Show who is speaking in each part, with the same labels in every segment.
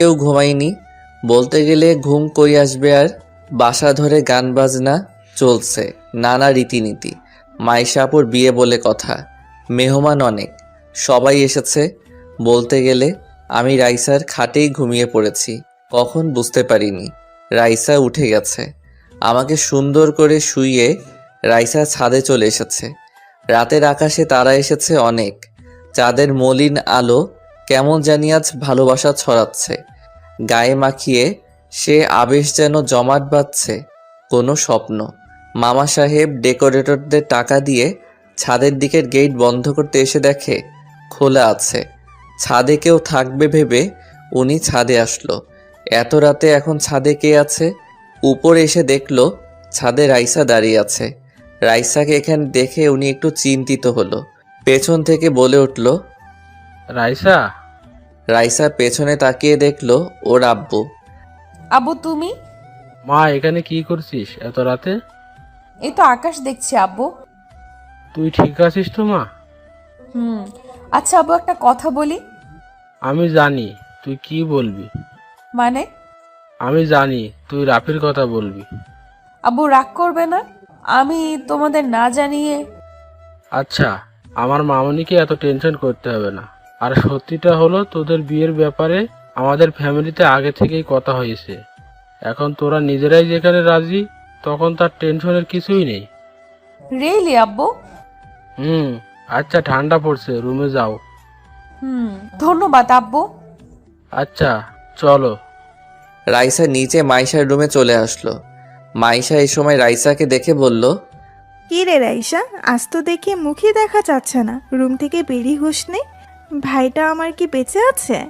Speaker 1: কেউ ঘুমায়নি। বলতে গেলে ঘুম কই আসবে আর বাসা ধরে গান বাজনা চলছে, নানা রীতিনীতি। মাইশাপুর বিয়ে বলে কথা, মেহমান অনেক, সবাই এসেছে। বলতে গেলে আমি রাইসার খাটেই ঘুমিয়ে পড়েছি, কখন বুঝতে পারিনি। রাইসা উঠে গেছে, আমাকে সুন্দর করে শুইয়ে রাইসা ছাদে চলে এসেছে। রাতের আকাশে তারা এসেছে অনেক, চাঁদের মলিন আলো কেমন জানি আজ ভালোবাসা ছড়াচ্ছে। গায়ে মাখিয়ে সে আবেশ যেন জমাট বাঁধছে, কোনো স্বপ্ন। মামা সাহেব ডেকোরেটরদের টাকা দিয়ে ছাদের দিকের গেট বন্ধ করতে এসে দেখে, খোলা আছে। ছাদে কেউ থাকবে ভেবে উনি ছাদে আসলো। এত রাতে এখন ছাদে কে আছে? উপরে এসে দেখল, ছাদে রাইসা দাঁড়িয়ে আছে। রাইসাকে এখানে দেখে উনি একটু চিন্তিত হলো। পেছন থেকে বলে উঠল,
Speaker 2: রাইসা?
Speaker 1: রাইসা পেছনে তাকিয়ে দেখল ওর আব্বু।
Speaker 3: আব্বু তুমি?
Speaker 2: মা এখানে কি করছিস এত রাতে?
Speaker 3: এই তো আকাশ দেখছি আব্বু।
Speaker 2: তুই ঠিক আছিস তো মা?
Speaker 3: হুম। আচ্ছা আব্বু একটা কথা বলি।
Speaker 2: আমি জানি তুই কি বলবি?
Speaker 3: মানে?
Speaker 2: আমি জানি তুই রাফির কথা বলবি।
Speaker 3: আব্বু রাগ করবে না। আমি তোমাদের না জানিয়ে
Speaker 2: আচ্ছা আমার মামনিকে এত টেনশন করতে হবে না। আর সত্যিটা হলো তোদের বিয়ের ব্যাপারে আমাদের ফ্যামিলিতে আগে থেকেই কথা হয়েছে। এখন তোরা নিজেরাই যেখানে রাজি তখন তার টেনশনের কিছুই নেই।
Speaker 3: রিয়েলি আব্বু?
Speaker 2: হুম আচ্ছা ঠান্ডা পড়ছে রুমে যাও।
Speaker 3: হুম ধন্যবাদ আব্বু।
Speaker 2: আচ্ছা চলো।
Speaker 1: রাইসা নিচে মাইশার রুমে চলে আসলো। মাইশা এই সময় রাইসাকে দেখে বলল
Speaker 4: কি রে রাইসা আজ তো দেখি মুখই দেখা যাচ্ছে না। রুম থেকে বেরিয়ে হুস নেই ভাইটা আমার কি বেঁচে আছে?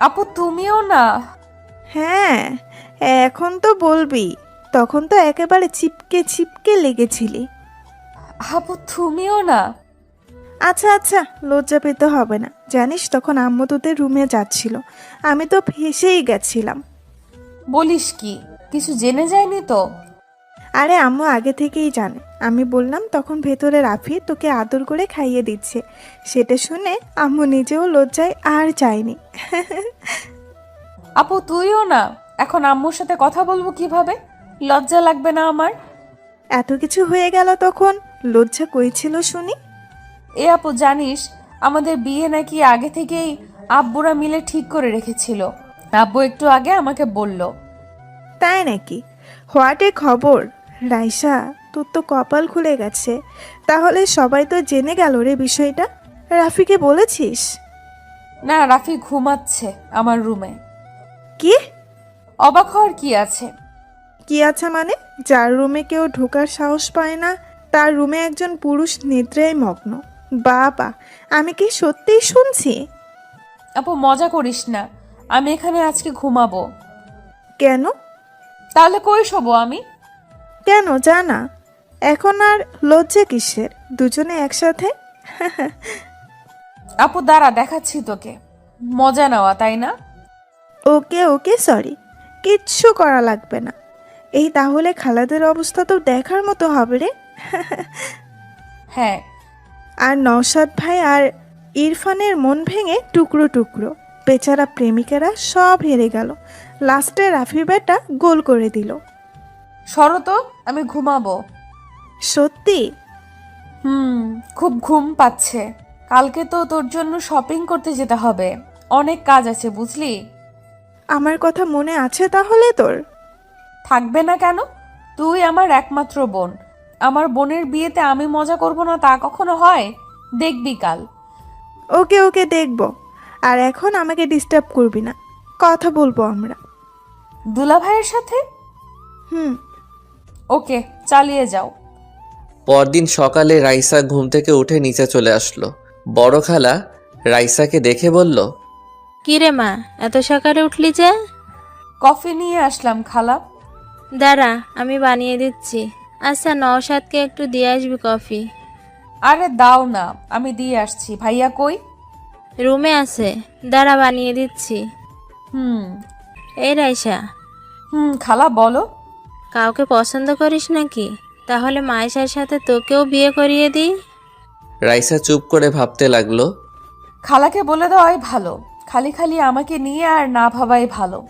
Speaker 3: আপু তুমিও না?
Speaker 4: হ্যাঁ এখন তো বলবি তখন তো একেবারে চিপকে চিপকে লেগেছিলি।
Speaker 3: আপু তুমিও না?
Speaker 4: আচ্ছা আচ্ছা লজ্জা পেতে হবে না। জানিস তখন আম্মু তোদের রুমে যাচ্ছিল আমি তো ফেসেই গেছিলাম।
Speaker 3: বলিস কি কিছু জেনে যায়নি তো?
Speaker 4: আরে আম্মু আগে থেকেই জানে। আমি বললাম তখন ভেতরে রাফি তোকে আদর করে খাইয়ে দিচ্ছে। সেটা শুনে আম্মু নিজেও লজ্জায় আর চায়নি।
Speaker 3: আপু তুইও না। এখন আম্মুর সাথে কথা বলব কীভাবে? লজ্জা লাগবে না আমার?
Speaker 4: এত কিছু হয়ে গেল তখন? লজ্জা কই ছিল শুনি?
Speaker 3: এ আপু জানিস আমাদের বিয়ে নাকি আগে থেকেই আব্বুরা মিলে ঠিক করে রেখেছিল। আব্বু একটু আগে আমাকে বলল।
Speaker 4: তাই নাকি? হোয়াটে খবর? রাইসা তোর তো কপাল খুলে গেছে। তাহলে সবাই তো জেনে গেল রে বিষয়টা। রাফিকে বলেছিস?
Speaker 3: না রাফি ঘুমাচ্ছে আমার রুমে।
Speaker 4: কি?
Speaker 3: অবাক হওয়ার কি আছে?
Speaker 4: কি আছে মানে? যার রুমে কেউ ঢোকার সাহস পায় না তার রুমে একজন পুরুষ নিদ্রায় মগ্ন। বাবা আমি কি সত্যিই শুনছি?
Speaker 3: আপু মজা করিস না। আমি এখানে আজকে ঘুমাবো।
Speaker 4: কেন?
Speaker 3: তাহলে কই শোবো আমি?
Speaker 4: কেন জানা? এখন আর লজ্জা কিসের? দুজনে একসাথে?
Speaker 3: আপু দাঁড়া দেখাচ্ছি তোকে। মজা নেওয়া তাই না?
Speaker 4: ওকে ওকে সরি কিচ্ছু করা লাগবে না। এই তাহলে খালাদের অবস্থা তো দেখার মতো হবে রে।
Speaker 3: হ্যাঁ।
Speaker 4: আর নওশাদ ভাই আর ইরফানের মন ভেঙে টুকরো টুকরো। বেচারা প্রেমিকেরা সব হেরে গেল। লাস্টে রাফি বেটা গোল করে দিল।
Speaker 3: সরো তো আমি ঘুমাবো।
Speaker 4: সত্যি?
Speaker 3: হুম খুব ঘুম পাচ্ছে। কালকে তো তোর জন্য শপিং করতে যেতে হবে। অনেক কাজ আছে বুঝলি?
Speaker 4: আমার কথা মনে আছে তাহলে তোর?
Speaker 3: থাকবে না কেন? তুই আমার একমাত্র বোন। আমার বোনের বিয়েতে আমি মজা করব না তা কখনো হয়? দেখবি কাল।
Speaker 4: ওকে ওকে দেখব। আর এখন আমাকে ডিস্টার্ব করবি না। কথা বলব আমরা।
Speaker 3: দুলা ভাইয়ের সাথে?
Speaker 4: হুম।
Speaker 3: ওকে চালিয়ে যাও।
Speaker 1: পরদিন সকালে রাইসা ঘুম থেকে উঠে নিচে চলে আসলো। বড় খালা রাইসাকে দেখে বলল
Speaker 5: কিরে মা এত সকালে উঠলি যে?
Speaker 3: কফি নিয়ে আসলাম খালা।
Speaker 5: দাঁড়া আমি বানিয়ে দিচ্ছি। আচ্ছা নওশাদকে একটু দিয়ে আসবি কফি।
Speaker 3: আরে দাও না আমি দিয়ে আসছি। ভাইয়া কই?
Speaker 5: রুমে আছে। দাঁড়া বানিয়ে দিচ্ছি।
Speaker 3: হুম।
Speaker 5: এই রাইসা।
Speaker 3: হুম খালা বলো।
Speaker 5: কাউকে পছন্দ করিস নাকি? তাহলে মায়েশার সাথে তোকেও বিয়ে করিয়ে দিই।
Speaker 1: রাইসা চুপ করে ভাবতে লাগল।
Speaker 3: খালাকে বলে দেওয়াই ভালো। খালি খালি আমাকে নিয়ে আর না ভাবাই ভালো।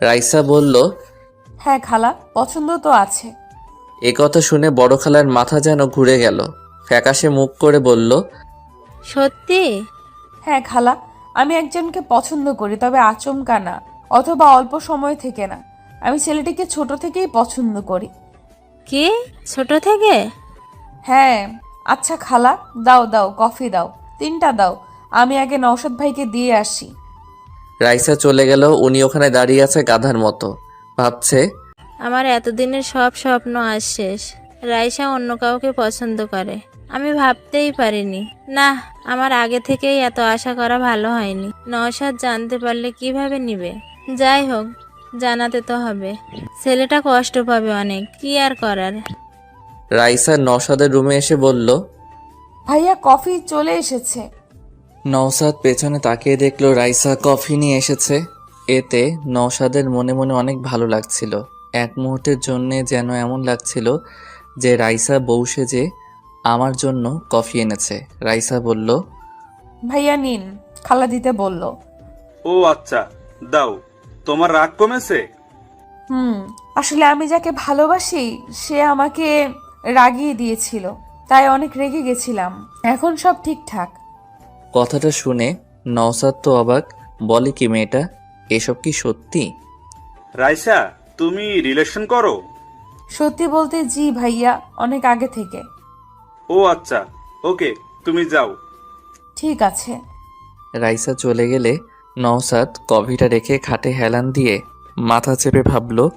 Speaker 1: রাইসা বলল
Speaker 3: হ্যাঁ খালা পছন্দ তো আছে।
Speaker 1: এ কথা শুনে বড় খালার মাথা যেন ঘুরে গেল। ফ্যাকাশে মুখ করে বলল
Speaker 5: সত্যি?
Speaker 3: হ্যাঁ খালা আমি একজনকে পছন্দ করি তবে আচমকা না অথবা অল্প সময় থেকে না। আমি ছেলেটিকে ছোট থেকেই পছন্দ করি।
Speaker 5: কি? ছোট থেকে?
Speaker 3: হ্যাঁ। আচ্ছা খালা দাও দাও কফি দাও তিনটা দাও আমি আগে নৌশদ ভাইকে দিয়ে আসি।
Speaker 1: রাইসা চলে গেল উনি ওখানে দাঁড়িয়ে আছে গাধার মতো। ভাবছে
Speaker 5: আমার এতদিনের সব স্বপ্ন আজ শেষ। রাইসা অন্য কাউকে পছন্দ করে। আমি ভাবতেই পারিনি। না আমার আগে থেকেই এত আশা করা ভালো হয়নি। নওশাদ জানতে পারলে কীভাবে নিবে? যাই হোক জানাতে তো হবে। ছেলেটা কষ্ট পাবে অনেক কি আর করার?
Speaker 1: রাইসা নওশাদের রুমে এসে বলল
Speaker 3: ভাইয়া কফি চলে এসেছে।
Speaker 1: নওশাদ পেছনে তাকিয়ে দেখল রাইসা কফি নিয়ে এসেছে। এতে নওশাদের মনে মনে অনেক ভালো লাগছিল। এক মুহূর্তের জন্যে যেন এমন লাগছিল যে রাইসা বউ যে আমার জন্য কফি এনেছে। রাইসা বলল
Speaker 3: ভাইয়া নিন খালা দিতে বলল।
Speaker 6: ও আচ্ছা দাও। তোমার রাগ কমেছে?
Speaker 3: হুম আসলে আমি যাকে ভালোবাসি সে আমাকে রাগিয়ে দিয়েছিল তাই অনেক রেগে গেছিলাম। এখন সব ঠিকঠাক।
Speaker 1: কথাটা শুনে নওসাদ তো অবাক বলে কি মেয়েটা এসব কি সত্যি?
Speaker 6: রাইসা তুমি রিলেশন করো?
Speaker 3: সত্যি বলতে জি ভাইয়া অনেক আগে থেকে।
Speaker 6: ও আচ্ছা ওকে তুমি যাও।
Speaker 3: ঠিক আছে।
Speaker 1: রাইসা চলে গেলে নওশাদ কফিটা রেখে খাটে হেলান দিয়ে মাথা চেপে ভাবল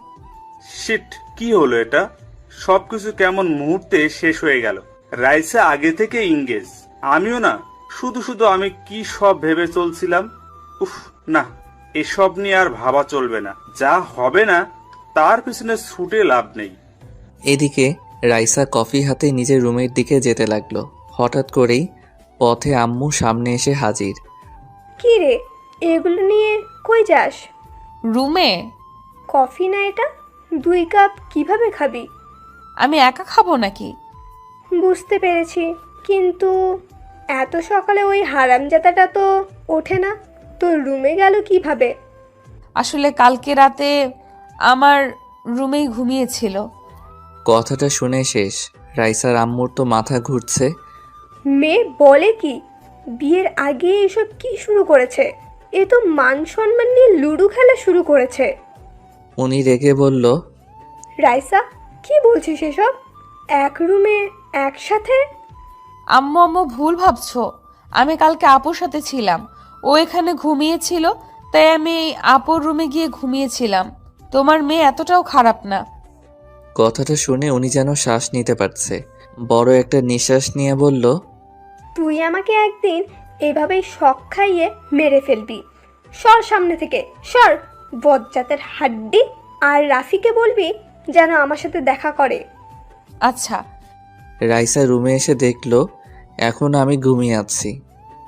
Speaker 6: শিট কি হলো এটা? সবকিছু কেমন মুহূর্তে শেষ হয়ে গেল। রাইসা আগে থেকে ইংগেজ আমিও না শুধু শুধু আমি কি সব ভেবে চলছিলাম? উফ না এসব নিয়ে আর ভাবা চলবে না। যা হবে না তার পিছনে ছুটে লাভ নেই।
Speaker 1: এদিকে রাইসা কফি হাতে নিজের রুমের দিকে যেতে লাগল। হঠাৎ করেই পথে আম্মু সামনে এসে হাজির।
Speaker 7: কি রে এগুলো নিয়ে কই যাস?
Speaker 3: রুমে?
Speaker 7: কফি না এটা? দুই কাপ কীভাবে খাবি?
Speaker 3: আমি একা খাব নাকি?
Speaker 7: বুঝতে পেরেছি কিন্তু এত সকালে ওই হারামজাদাটা তো ওঠে না। তোর রুমে গেল কীভাবে?
Speaker 3: আসলে কালকে রাতে আমার রুমেই ঘুমিয়েছিল।
Speaker 1: কথাটা শুনে শেষ। রাইসার আম্মুর তো মাথা ঘুরছে।
Speaker 7: মেয়ে বলে কি বিয়ের আগে এসব কি শুরু করেছে? এ তো মান সম্মান নিয়ে লুডু খেলা শুরু করেছে।
Speaker 1: উনি রেগে বলল
Speaker 7: রাইসা কি বলছিস এসব? এক রুমে একসাথে?
Speaker 3: আম্মু আম্মু ভুল ভাবছ। আমি কালকে আপুর সাথে ছিলাম। ও এখানে ঘুমিয়েছিল তাই আমি আপুর রুমে গিয়ে ঘুমিয়েছিলাম। তোমার মেয়ে এতটাও খারাপ না।
Speaker 1: কথাটা শুনে উনি যেন শ্বাস নিতে পারছে। বড় একটা নিঃশ্বাস নিয়ে বলল
Speaker 7: তুই আমাকে একদিন এভাবেই শখ খাইয়ে মেরে ফেলবি। সর সামনে থেকে সর। বজ্জাতের হাড্ডি। আর রাফিকে বলবি যেন আমার সাথে দেখা করে।
Speaker 3: আচ্ছা।
Speaker 1: রাইসা রুমে এসে দেখল এখন আমি ঘুমিয়ে আছি।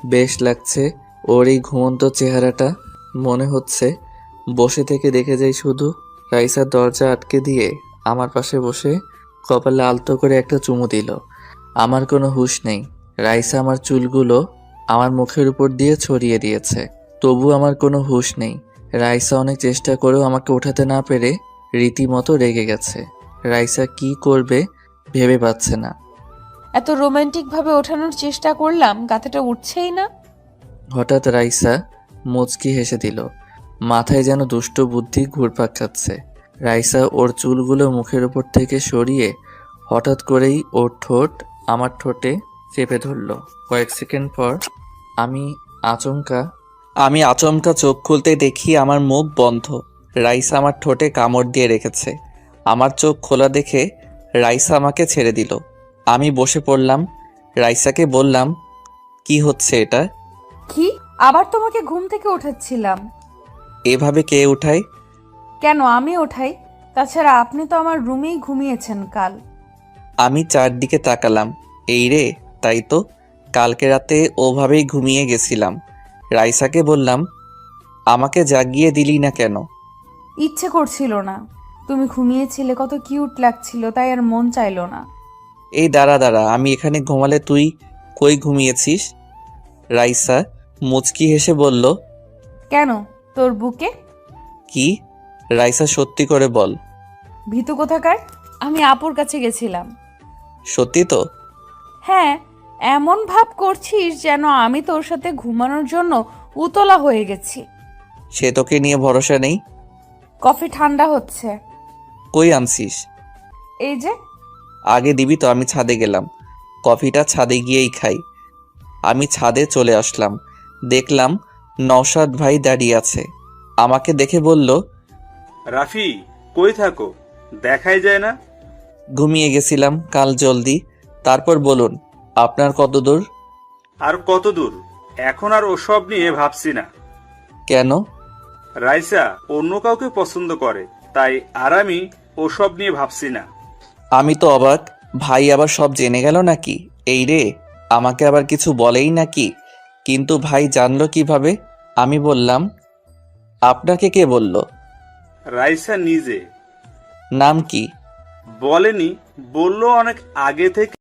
Speaker 1: বেশ লাগছে ওর এই ঘুমন্ত চেহারাটা। মনে হচ্ছে বসে থেকে দেখে যাই শুধু রাইসার দরজা আটকে দিয়ে আমার পাশে বসে কপালে আলতো করে একটা চুমু দিল। আমার কোনো হুঁশ নেই। রাইসা আমার চুলগুলো আমার মুখের উপর দিয়ে ছড়িয়ে দিয়েছে। তবু আমার কোনো হুঁশ নেই। রাইসা অনেক চেষ্টা করেও আমাকে ওঠাতে না পেরে রীতিমতো রেগে গেছে। রাইসা কি করবে ভেবে পাচ্ছে না।
Speaker 3: এত রোমান্টিক ভাবে ওঠানোর চেষ্টা করলাম গাথাটা উঠছেই না।
Speaker 1: হঠাৎ রাইসা মুচকি হেসে দিল মাথায় যেন দুষ্ট বুদ্ধি ঘুরপাক খাচ্ছে। রাইসা ওর চুলগুলো মুখের উপর থেকে সরিয়ে হঠাৎ করেই ওর ঠোঁট আমার ঠোঁটে চেপে ধরলো। কয়েক সেকেন্ড পর আমি আচমকা। আমি আচমকা চোখ খুলতে দেখি আমার মুখ বন্ধ। রাইসা আমার ঠোঁটে কামড় দিয়ে রেখেছে। আমার চোখ খোলা দেখে রাইসা আমাকে ছেড়ে দিল। আমি বসে পড়লাম। রাইসাকে বললাম কি হচ্ছে এটা?
Speaker 3: কি? আবার তোমাকে ঘুম থেকে উঠাচ্ছিলাম।
Speaker 1: এভাবে কে উঠায়?
Speaker 3: কেন আমি ওঠাই তাছাড়া আপনি তো আমার রুমেই ঘুমিয়েছেন কাল।
Speaker 1: আমি চারদিকে তাকালাম। এই রে তাই তো? কালকে রাতে ওভাবেই ঘুমিয়ে গেছিলাম। রাইসাকে বললাম আমাকে জাগিয়ে দিলি না কেন?
Speaker 3: ইচ্ছে করছিল না। তুমি ঘুমিয়েছিলে কত কিউট লাগছিল তাই আর মন চাইলো না।
Speaker 1: এই দাঁড়া দাঁড়া আমি এখানে ঘুমালে তুই কই ঘুমিয়েছিস? রাইসা মুচকি হেসে বলল
Speaker 3: কেন তোর বুকে?
Speaker 1: কি? রাইসা সত্যি করে বল।
Speaker 3: ভীতু কোথাকার? আমি আপুর কাছে গেছিলাম।
Speaker 1: সত্যি তো?
Speaker 3: হ্যাঁ এমন ভাব করছিস যেন আমি তোর সাথে ঘুমানোর জন্য উতলা হয়ে গেছি।
Speaker 1: সে তোকে নিয়ে ভরসা নেই?
Speaker 3: কফি ঠান্ডা হচ্ছে।
Speaker 1: কই আনছিস?
Speaker 3: এই যে।
Speaker 1: আগে দিবি তো আমি ছাদে গেলাম। কফিটা ছাদে গিয়েই খাই। আমি ছাদে চলে আসলাম। দেখলাম নওশাদ ভাই দাঁড়িয়ে আছে। আমাকে দেখে বলল
Speaker 6: রাফি কই থাকো? দেখাই যায় না?
Speaker 1: ঘুমিয়ে গেছিলাম কাল জলদি। তারপর বলুন আপনার কত দূর?
Speaker 6: আর কত দূর? এখন আর ওসব নিয়ে ভাবছি না।
Speaker 1: কেন?
Speaker 6: রাইসা অন্য কাউকে পছন্দ করে তাই আর আমি ওসব নিয়ে ভাবছি না।
Speaker 1: আমি তো অবাক। ভাই আবার সব জেনে গেল নাকি? এই রে আমাকে আবার কিছু বলেই নাকি? কিন্তু ভাই জানলো কীভাবে? আমি বললাম আপনাকে কে বলল?
Speaker 6: রাইসা নিজে।
Speaker 1: নাম কি?
Speaker 6: বলেনি বলল অনেক আগে থেকে।